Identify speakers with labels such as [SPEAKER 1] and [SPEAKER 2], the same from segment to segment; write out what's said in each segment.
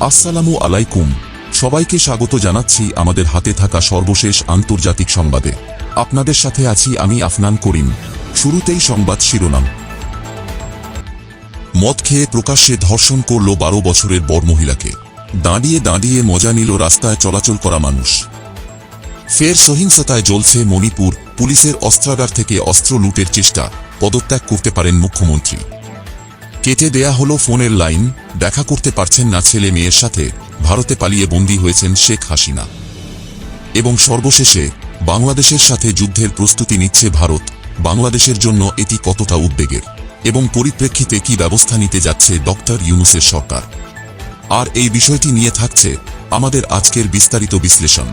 [SPEAKER 1] আসসালামু আলাইকুম। সবাইকে স্বাগত জানাচ্ছি আমাদের হাতে থাকা সর্বশেষ আন্তর্জাতিক সংবাদে। আপনাদের সাথে আছি আমি আফনান করিম। শুরুতেই সংবাদ শিরোনাম। মদ খেয়ে প্রকাশ্যে ধর্ষণ করল বারো বছরের বর মহিলাকে। দাঁড়িয়ে দাঁড়িয়ে মজা নিল রাস্তায় চলাচল করা মানুষ। ফের সহিংসতায় জ্বলছে মণিপুর, পুলিশের অস্ত্রাগার থেকে অস্ত্র লুটের চেষ্টা। পদত্যাগ করতে পারেন মুখ্যমন্ত্রী। কেটে দেয়া হলো ফোনের লাইন, দেখা করতে পারছেন না ছেলে মেয়ের সাথে, ভারতে পালিয়ে বন্দী হয়েছেন শেখ হাসিনা। এবং সর্বশেষে, বাংলাদেশের সাথে যুদ্ধের প্রস্তুতি নিচ্ছে ভারত, বাংলাদেশের জন্য এটি কতটা উদ্বেগের? এবং পরিপ্রেক্ষিতে কি ব্যবস্থা নিতে যাচ্ছে ডক্টর ইউনুসের সরকার? আর এই বিষয়টি নিয়ে থাকছে আমাদের আজকের বিস্তারিত বিশ্লেষণ।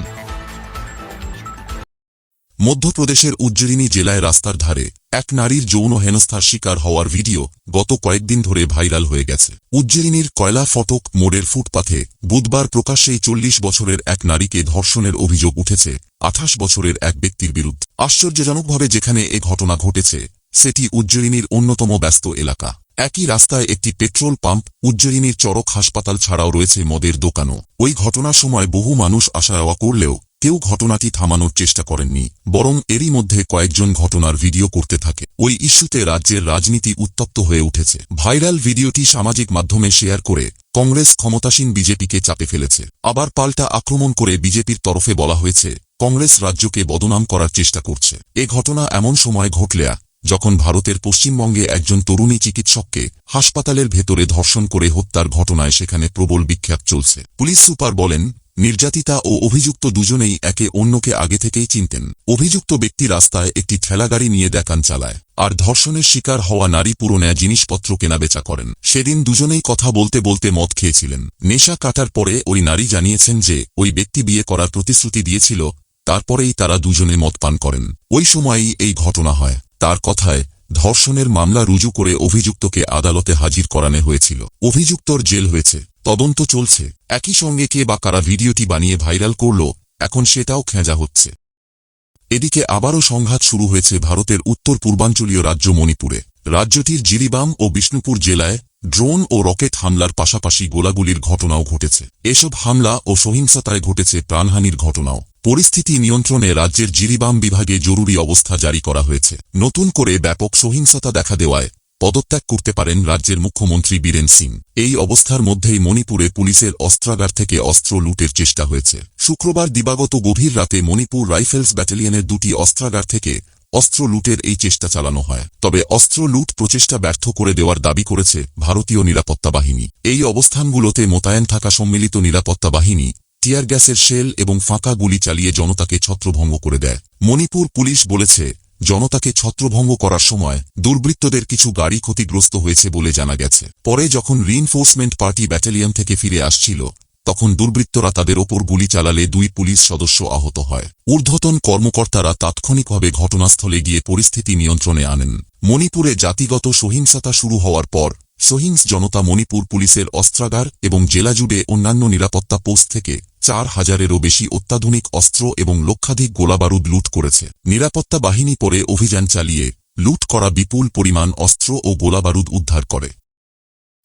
[SPEAKER 1] মধ্যপ্রদেশের উজ্জয়িনী জেলায় রাস্তার ধারে এক নারীর যৌন হেনস্থার শিকার হওয়ার ভিডিও গত কয়েকদিন ধরে ভাইরাল হয়ে গেছে। উজ্জয়িনীর কয়লা ফটক মোড়ের ফুটপাথে বুধবার প্রকাশ্যেই চল্লিশ বছরের এক নারীকে ধর্ষণের অভিযোগ উঠেছে আঠাশ বছরের এক ব্যক্তির বিরুদ্ধে। আশ্চর্যজনকভাবে যেখানে এ ঘটনা ঘটেছে, সেটি উজ্জয়িনীর অন্যতম ব্যস্ত এলাকা। একই রাস্তায় একটি পেট্রোল পাম্প, উজ্জয়িনীর চরক হাসপাতাল ছাড়াও রয়েছে মদের দোকানও। ওই ঘটনার সময় বহু মানুষ আসা যাওয়া করলেও কেউ ঘটনাটি থামানোর চেষ্টা করেননি, বরং এরই মধ্যে কয়েকজন ঘটনার ভিডিও করতে থাকে। ওই ইস্যুতে রাজ্যের রাজনীতি উত্তপ্ত হয়ে উঠেছে। ভাইরাল ভিডিওটি সামাজিক মাধ্যমে শেয়ার করে কংগ্রেস ক্ষমতাসীন বিজেপিকে চাপে ফেলেছে। আবার পাল্টা আক্রমণ করে বিজেপির তরফে বলা হয়েছে, কংগ্রেস রাজ্যকে বদনাম করার চেষ্টা করছে। এ ঘটনা এমন সময় ঘটলেয়া, যখন ভারতের পশ্চিমবঙ্গে একজন তরুণী চিকিৎসককে হাসপাতালের ভেতরে ধর্ষণ করে হত্যার ঘটনায় সেখানে প্রবল বিখ্যাত চলছে। পুলিশ সুপার বলেন নির্যাতিতা ও অভিযুক্ত দুজনেই একে অন্যকে আগে থেকেই চিনতেন। অভিযুক্ত ব্যক্তি রাস্তায় একটি ঠেলাগাড়ি নিয়ে দেখান চালায়, আর ধর্ষণের শিকার হওয়া নারী পুরো জিনিসপত্র কেনাবেচা করেন। সেদিন দুজনেই কথা বলতে বলতে মদ খেয়েছিলেন। নেশা কাটার পরে ওই নারী জানিয়েছেন যে, ওই ব্যক্তি বিয়ে করার প্রতিশ্রুতি দিয়েছিল, তারপরেই তারা দুজনে মদ পান করেন। ওই সময়ই এই ঘটনা হয়। তার কথায়, ধর্ষণের মামলা রুজু করে অভিযুক্তকে আদালতে হাজির করানো হয়েছিল। অভিযুক্তর জেল হয়েছে। তদন্ত চলছে। একই সঙ্গে কে বা কারা ভিডিওটি বানিয়ে ভাইরাল করল, এখন সেটাও খেঁজা হচ্ছে। এদিকে আবারও সংঘাত শুরু হয়েছে ভারতের উত্তর পূর্বাঞ্চলীয় রাজ্য মণিপুরে। রাজ্যটির জিরিবাম ও বিষ্ণুপুর জেলায় ড্রোন ও রকেট হামলার পাশাপাশি গোলাগুলির ঘটনাও ঘটেছে। এসব হামলা ও সহিংসতায় ঘটেছে প্রাণহানির ঘটনাও। পরিস্থিতি নিয়ন্ত্রণে রাজ্যের জিরিবাম বিভাগে জরুরি অবস্থা জারি করা হয়েছে। নতুন করে ব্যাপক সহিংসতা দেখা দেওয়ায় পদত্যাগ করতে পারেন রাজ্যের মুখ্যমন্ত্রী বীরেন সিং। এই অবস্থার মধ্যেই মণিপুরে পুলিশের অস্ত্রাগার থেকে অস্ত্র লুটের চেষ্টা হয়েছে। শুক্রবার দিবাগত গভীর রাতে মণিপুর রাইফেলস ব্যাটালিয়নের দুটি অস্ত্রাগার থেকে অস্ত্র লুটের এই চেষ্টা চালানো হয়। তবে অস্ত্র লুট প্রচেষ্টা ব্যর্থ করে দেওয়ার দাবি করেছে ভারতীয় নিরাপত্তা বাহিনী। এই অবস্থানগুলোতে মোতায়েন থাকা সম্মিলিত নিরাপত্তা বাহিনী, টিয়ার গ্যাসের শেল এবং ফাঁকা গুলি চালিয়ে জনতাকে ছত্রভঙ্গ করে দেয়। মণিপুর পুলিশ বলেছে জনতাকে ছত্রভঙ্গ করার সময় দুর্বৃত্তদের কিছু গাড়ি ক্ষতিগ্রস্ত হয়েছে বলে জানা গেছে। পরে যখন রিইনফোর্সমেন্ট পার্টি ব্যাটালিয়ন থেকে ফিরে আসছিল, তখন দুর্বৃত্তরা তাদের ওপর গুলি চালালে দুই পুলিশ সদস্য আহত হয়। ঊর্ধ্বতন কর্মকর্তারা তাৎক্ষণিকভাবে ঘটনাস্থলে গিয়ে পরিস্থিতি নিয়ন্ত্রণে আনেন। মণিপুরে জাতিগত সহিংসতা শুরু হওয়ার পর, সহিংস জনতা মণিপুর পুলিশের অস্ত্রাগার এবং জেলাজুড়ে অন্যান্য নিরাপত্তা পোস্ট থেকে চার হাজারেরও বেশি অত্যাধুনিক অস্ত্র এবং লক্ষাধিক গোলাবারুদ লুট করেছে। নিরাপত্তা বাহিনী পরে অভিযান চালিয়ে লুট করা বিপুল পরিমাণ অস্ত্র ও গোলাবারুদ উদ্ধার করে।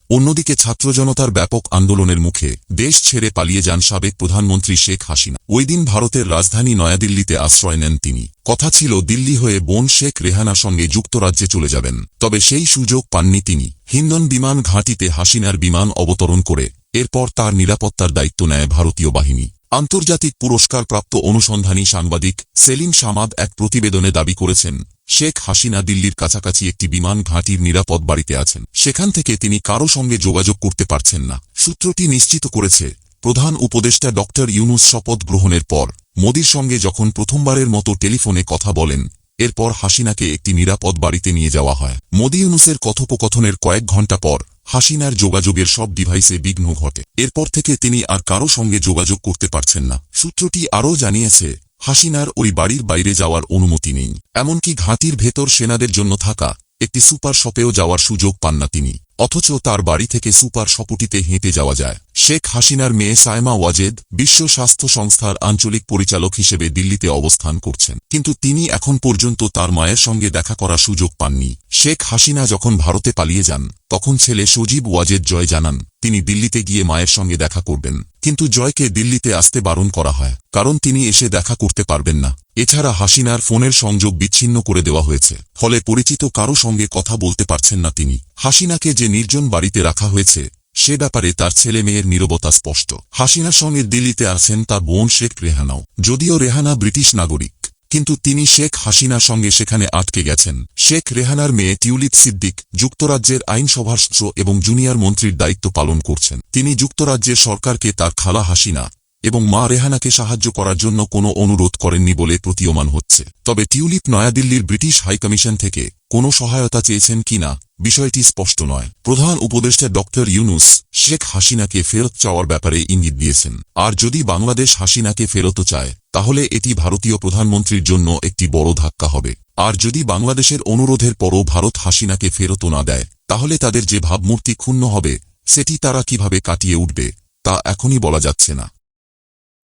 [SPEAKER 1] অন্যদিকে ছাত্র জনতার ব্যাপক আন্দোলনের মুখে দেশ ছেড়ে পালিয়ে যান সাবেক প্রধানমন্ত্রী শেখ হাসিনা। ওই দিন ভারতের রাজধানী নয়াদিল্লিতে আশ্রয় নেন তিনি। কথা ছিল, দিল্লি হয়ে বোন শেখ রেহানার সঙ্গে যুক্তরাজ্যে চলে যাবেন। তবে সেই সুযোগ পাননি তিনি। হিন্দন বিমান ঘাঁটিতে হাসিনার বিমান অবতরণ করে এরপর তার নিরাপত্তার দায়িত্ব নেয় ভারতীয় বাহিনী। আন্তর্জাতিক পুরস্কারপ্রাপ্ত অনুসন্ধানী সাংবাদিক সেলিম সামাদ এক প্রতিবেদনে দাবি করেছেন, শেখ হাসিনা দিল্লির কাছাকাছি একটি বিমান ঘাঁটির নিরাপদ বাড়িতে আছেন। সেখান থেকে তিনি কারও সঙ্গে যোগাযোগ করতে পারছেন না। সূত্রটি নিশ্চিত করেছে, প্রধান উপদেষ্টা ড. ইউনুস শপথ গ্রহণের পর, মোদির সঙ্গে যখন প্রথমবারের মতো টেলিফোনে কথা বলেন, এরপর হাসিনাকে একটি নিরাপদ বাড়িতে নিয়ে যাওয়া হয়। মোদি ইউনুসের কথোপকথনের কয়েক ঘণ্টা পর হাসিনার যোগাযোগের সব ডিভাইসে বিঘ্ন ঘটে। এরপর থেকে তিনি আর কারও সঙ্গে যোগাযোগ করতে পারছেন না। সূত্রটি আরও জানিয়েছে, হাসিনার ওই বাড়ির বাইরে যাওয়ার অনুমতি নেই। এমনকি ঘাঁটির ভেতর সেনাদের জন্য থাকা একটি সুপার শপেও যাওয়ার সুযোগ পান না তিনি। অথচ তার বাড়ি থেকে সুপার সপুটিতে হেঁটে যাওয়া যায়। শেখ হাসিনার মেয়ে সায়মা ওয়াজেদ বিশ্ব স্বাস্থ্য সংস্থার আঞ্চলিক পরিচালক হিসেবে দিল্লিতে অবস্থান করছেন। কিন্তু তিনি এখন পর্যন্ত তার মায়ের সঙ্গে দেখা করার সুযোগ পাননি। শেখ হাসিনা যখন ভারতে পালিয়ে যান, তখন ছেলে সজীব ওয়াজেদ জয় জানান, তিনি দিল্লিতে গিয়ে মায়ের সঙ্গে দেখা করবেন। কিন্তু জয়কে দিল্লিতে আসতে বারণ করা হয়, কারণ তিনি এসে দেখা করতে পারবেন না। এছাড়া হাসিনার ফোনের সংযোগ বিচ্ছিন্ন করে দেওয়া হয়েছে, ফলে পরিচিত কারও সঙ্গে কথা বলতে পারছেন না তিনি। হাসিনাকে যে নির্জন বাড়িতে রাখা হয়েছে। সে ব্যাপারে তার ছেলে মেয়ের নিরবতা স্পষ্ট। হাসিনার সঙ্গে দিল্লিতে আছেন তার বোন শেখ রেহানাও। যদিও রেহানা ব্রিটিশ নাগরিক, কিন্তু তিনি শেখ হাসিনার সঙ্গে সেখানে আটকে গেছেন। শেখ রেহানার মেয়ে টিউলিপ সিদ্দিক যুক্তরাজ্যের আইনসভার এবং জুনিয়র মন্ত্রীর দায়িত্ব পালন করছেন। তিনি যুক্তরাজ্যের সরকারকে তার খালা হাসিনা এবং মা রেহানাকে সাহায্য করার জন্য কোনো অনুরোধ করেননি বলে প্রতীয়মান হচ্ছে। তবে টিউলিপ নয়াদিল্লির ব্রিটিশ হাইকমিশন থেকে কোনো সহায়তা চেয়েছেন কিনা বিষয়টি স্পষ্ট নয়। প্রধান উপদেষ্টা ডক্টর ইউনুস শেখ হাসিনাকে ফেরত চাওয়ার ব্যাপারে ইঙ্গিত দিয়েছেন। আর যদি বাংলাদেশ হাসিনাকে ফেরত চায়, তাহলে এটি ভারতীয় প্রধানমন্ত্রীর জন্য একটি বড় ধাক্কা হবে। আর যদি বাংলাদেশের অনুরোধের পরও ভারত হাসিনাকে ফেরত না দেয়, তাহলে তাদের যে ভাবমূর্তি ক্ষুণ্ণ হবে, সেটি তারা কীভাবে কাটিয়ে উঠবে, তা এখনই বলা যাচ্ছে না।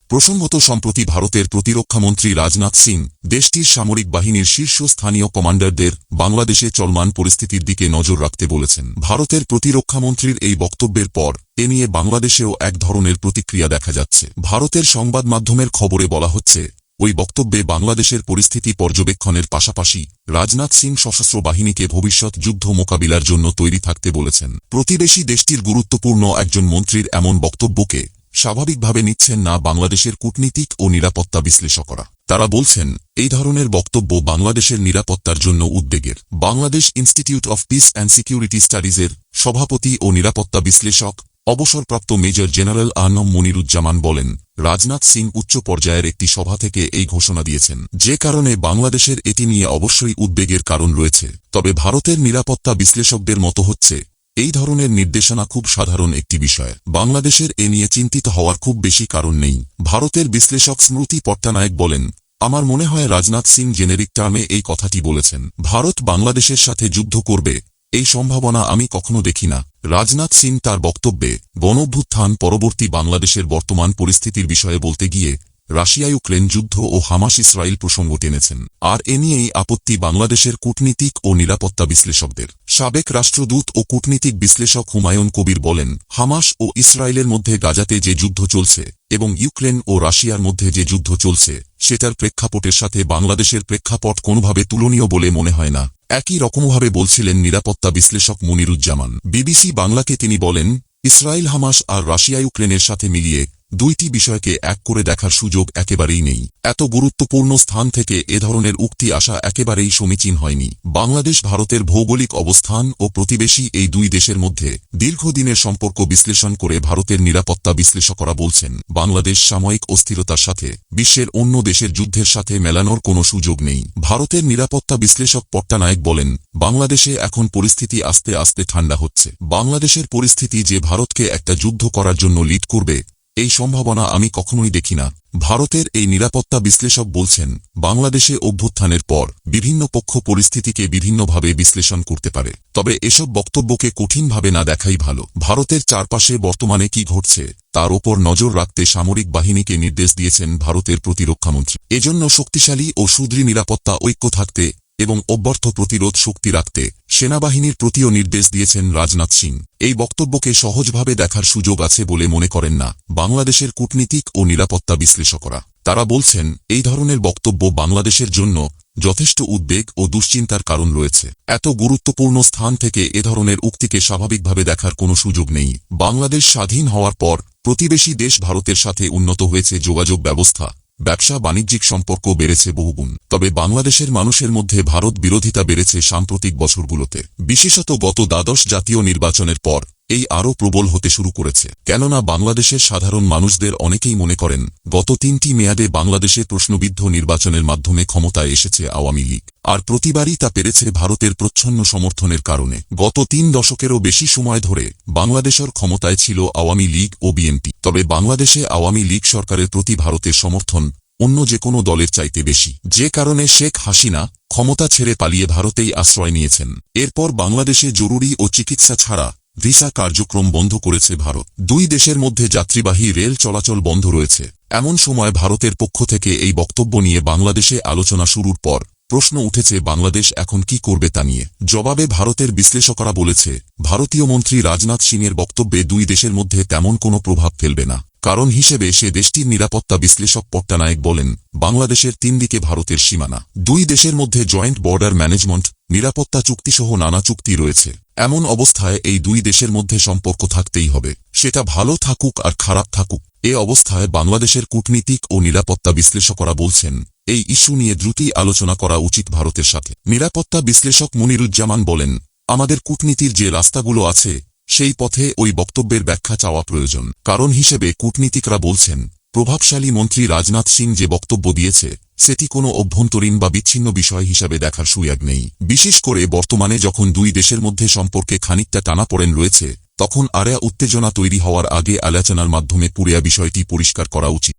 [SPEAKER 1] প্রসঙ্গত, সম্প্রতি ভারতের প্রতিরক্ষামন্ত্রী রাজনাথ সিং দেশটির সামরিক বাহিনীর শীর্ষস্থানীয় কমান্ডারদের বাংলাদেশে চলমান পরিস্থিতির দিকে নজর রাখতে বলেছেন। ভারতের প্রতিরক্ষামন্ত্রীর এই বক্তব্যের পর এ নিয়ে বাংলাদেশেও এক ধরনের প্রতিক্রিয়া দেখা যাচ্ছে। ভারতের সংবাদ মাধ্যমের খবরে বলা হচ্ছে, ওই বক্তব্যে বাংলাদেশের পরিস্থিতি পর্যবেক্ষণের পাশাপাশি রাজনাথ সিং সশস্ত্র বাহিনীকে ভবিষ্যৎ যুদ্ধ মোকাবিলার জন্য তৈরি থাকতে বলেছেন। প্রতিবেশী দেশটির গুরুত্বপূর্ণ একজন মন্ত্রীর এমন বক্তব্যকে স্বাভাবিকভাবে নিচ্ছেন না বাংলাদেশের কূটনীতিক ও নিরাপত্তা বিশ্লেষকরা। তারা বলছেন, এই ধরনের বক্তব্য বাংলাদেশের নিরাপত্তার জন্য উদ্বেগের। Bangladesh institute of peace and security স্টাডিজের সভাপতি ও নিরাপত্তা বিশ্লেষক, অবসরপ্রাপ্ত মেজর জেনারেল আনম মনিরুজ্জামান বলেন, রাজনাথ সিং উচ্চ পর্যায়ের একটি সভা থেকে এই ঘোষণা দিয়েছেন। যে কারণে বাংলাদেশের এটি নিয়ে অবশ্যই উদ্বেগের কারণ রয়েছে। তবে ভারতের নিরাপত্তা বিশ্লেষকদের মতো হচ্ছে এই ধরনের নির্দেশনা খুব সাধারণ একটি বিষয়। বাংলাদেশের এ নিয়ে চিন্তিত হওয়ার খুব বেশি কারণ নেই। ভারতের বিশ্লেষক স্মৃতি পট্টানায়ক বলেন, আমার মনে হয় রাজনাথ সিং জেনেরিক টার্মে এই কথাটি বলেছেন, ভারত বাংলাদেশের সাথে যুদ্ধ করবে, এই সম্ভাবনা আমি কখনো দেখি না। রাজনাথ সিং তার বক্তব্যে গণভ্যুত্থান পরবর্তী বাংলাদেশের বর্তমান পরিস্থিতির বিষয়ে বলতে গিয়ে, রাশিয়া ইউক্রেন যুদ্ধ ও হামাস ইসরায়েল প্রসঙ্গ টেনেছেন, আর এ নিয়েই আপত্তি বাংলাদেশের কূটনীতিক ও নিরাপত্তা বিশ্লেষকদের। সাবেক রাষ্ট্রদূত ও কূটনীতিক বিশ্লেষক হুমায়ুন কবির বলেন, হামাস ও ইসরায়েলের মধ্যে গাজাতে যে যুদ্ধ চলছে এবং ইউক্রেন ও রাশিয়ার মধ্যে যে যুদ্ধ চলছে, সেটার প্রেক্ষাপটের সাথে বাংলাদেশের প্রেক্ষাপট কোনোভাবে তুলনীয় বলে মনে হয় না। একই রকমভাবে বলছিলেন নিরাপত্তা বিশ্লেষক মনিরুজ্জামান। বিবিসি বাংলাকে তিনি বলেন, ইসরায়েল, হামাস আর রাশিয়া ইউক্রেনের সাথে মিলিয়ে দুইটি বিষয়কে এক করে দেখার সুযোগ একেবারেই নেই। এত গুরুত্বপূর্ণ স্থান থেকে এ ধরনের উক্তি আসা একেবারেই সমীচীন হয়নি। বাংলাদেশ, ভারতের ভৌগোলিক অবস্থান ও প্রতিবেশী এই দুই দেশের মধ্যে দীর্ঘদিনের সম্পর্ক বিশ্লেষণ করে ভারতের নিরাপত্তা বিশ্লেষকরা বলছেন, বাংলাদেশ সাময়িক অস্থিরতার সাথে, বিশ্বের অন্য দেশের যুদ্ধের সাথে মেলানোর কোনো সুযোগ নেই। ভারতের নিরাপত্তা বিশ্লেষক পট্টানায়ক বলেন, বাংলাদেশে এখন পরিস্থিতি আস্তে আস্তে ঠান্ডা হচ্ছে। বাংলাদেশের পরিস্থিতি যে ভারতকে একটা যুদ্ধ করার জন্য লিড করবে এই সম্ভাবনা আমি কখনোই দেখি না। ভারতের এই নিরাপত্তা বিশ্লেষক বলছেন, বাংলাদেশে অভ্যুত্থানের পর বিভিন্ন পক্ষ পরিস্থিতিকে বিভিন্নভাবে বিশ্লেষণ করতে পারে। তবে এসব বক্তব্যকে কঠিনভাবে না দেখাই ভালো। ভারতের চারপাশে বর্তমানে কি ঘটছে, তার ওপর নজর রাখতে সামরিক বাহিনীকে নির্দেশ দিয়েছেন ভারতের প্রতিরক্ষামন্ত্রী এজন্য শক্তিশালী ও সুদৃঢ় নিরাপত্তা ঐক্য থাকতে এবং অব্যর্থ প্রতিরোধ শক্তি রাখতে সেনাবাহিনীর প্রতিও নির্দেশ দিয়েছেন রাজনাথ সিং। এই বক্তব্যকে সহজভাবে দেখার সুযোগ আছে বলে মনে করেন না বাংলাদেশের কূটনীতিক ও নিরাপত্তা বিশ্লেষকরা। তারা বলছেন, এই ধরনের বক্তব্য বাংলাদেশের জন্য যথেষ্ট উদ্বেগ ও দুশ্চিন্তার কারণ রয়েছে। এত গুরুত্বপূর্ণ স্থান থেকে এ ধরনের উক্তিকে স্বাভাবিকভাবে দেখার কোনো সুযোগ নেই। বাংলাদেশ স্বাধীন হওয়ার পর প্রতিবেশী দেশ ভারতের সাথে উন্নত হয়েছে যোগাযোগ ব্যবস্থা। ব্যবসা বাণিজ্যিক সম্পর্ক বেড়েছে বহুগুণ। তবে বাংলাদেশের মানুষের মধ্যে ভারত বিরোধিতা বেড়েছে সাম্প্রতিক বছরগুলোতে। বিশেষত গত দ্বাদশ জাতীয় নির্বাচনের পর। এই আরও প্রবল হতে শুরু করেছে। কেননা বাংলাদেশের সাধারণ মানুষদের অনেকেই মনে করেন, গত তিনটি মেয়াদে বাংলাদেশে প্রশ্নবিদ্ধ নির্বাচনের মাধ্যমে ক্ষমতায় এসেছে আওয়ামী লীগ। আর প্রতিবারই তা পেরেছে ভারতের প্রচ্ছন্ন সমর্থনের কারণে। গত তিন দশকেরও বেশি সময় ধরে বাংলাদেশের ক্ষমতায় ছিল আওয়ামী লীগ ও বিএনপি। তবে বাংলাদেশে আওয়ামী লীগ সরকারের প্রতি ভারতের সমর্থন অন্য যে কোনো দলের চাইতে বেশি। যে কারণে শেখ হাসিনা ক্ষমতা ছেড়ে পালিয়ে ভারতেই আশ্রয় নিয়েছেন। এরপর বাংলাদেশে জরুরি ও চিকিৎসা ছাড়া ভিসা কার্যক্রম বন্ধ করেছে ভারত। দুই দেশের মধ্যে যাত্রীবাহী রেল চলাচল বন্ধ রয়েছে। এমন সময় ভারতের পক্ষ থেকে এই বক্তব্য নিয়ে বাংলাদেশে আলোচনা শুরুর পর প্রশ্ন উঠেছে, বাংলাদেশ এখন কি করবে তা নিয়ে। জবাবে ভারতের বিশ্লেষকরা বলেছে, ভারতীয় মন্ত্রী রাজনাথ সিংয়ের বক্তব্যে দুই দেশের মধ্যে তেমন কোনো প্রভাব ফেলবে না। কারণ হিসেবে সে দেশটির নিরাপত্তা বিশ্লেষক পট্টানায়েক বলেন, বাংলাদেশের তিন দিকে ভারতের সীমানা, দুই দেশের মধ্যে জয়েন্ট বর্ডার ম্যানেজমেন্ট, নিরাপত্তা চুক্তিসহ নানা চুক্তি রয়েছে। এমন অবস্থায় এই দুই দেশের মধ্যে সম্পর্ক থাকতেই হবে, সেটা ভালো থাকুক আর খারাপ থাকুক। এ অবস্থায় বাংলাদেশের কূটনীতিক ও নিরাপত্তা বিশ্লেষকরা বলছেন, এই ইস্যু নিয়ে দ্রুতই আলোচনা করা উচিত ভারতের সাথে। নিরাপত্তা বিশ্লেষক মনিরুজ্জামান বলেন, আমাদের কূটনীতির যে রাস্তাগুলো আছে সেই পথে ওই বক্তব্যের ব্যাখ্যা চাওয়া প্রয়োজন। কারণ হিসেবে কূটনীতিকরা বলছেন, প্রভাবশালী মন্ত্রী রাজনাথ সিং যে বক্তব্য দিয়েছে, সেটি কোনো অভ্যন্তরীণ বা বিচ্ছিন্ন বিষয় হিসাবে দেখার সুয়াগ নেই। বিশেষ করে বর্তমানে যখন দুই দেশের মধ্যে সম্পর্কে খানিকটা টানা পড়েন রয়েছে, তখন আরেয়া উত্তেজনা তৈরি হওয়ার আগে আলোচনার মাধ্যমে পুরিয়া বিষয়টি পরিষ্কার করা উচিত।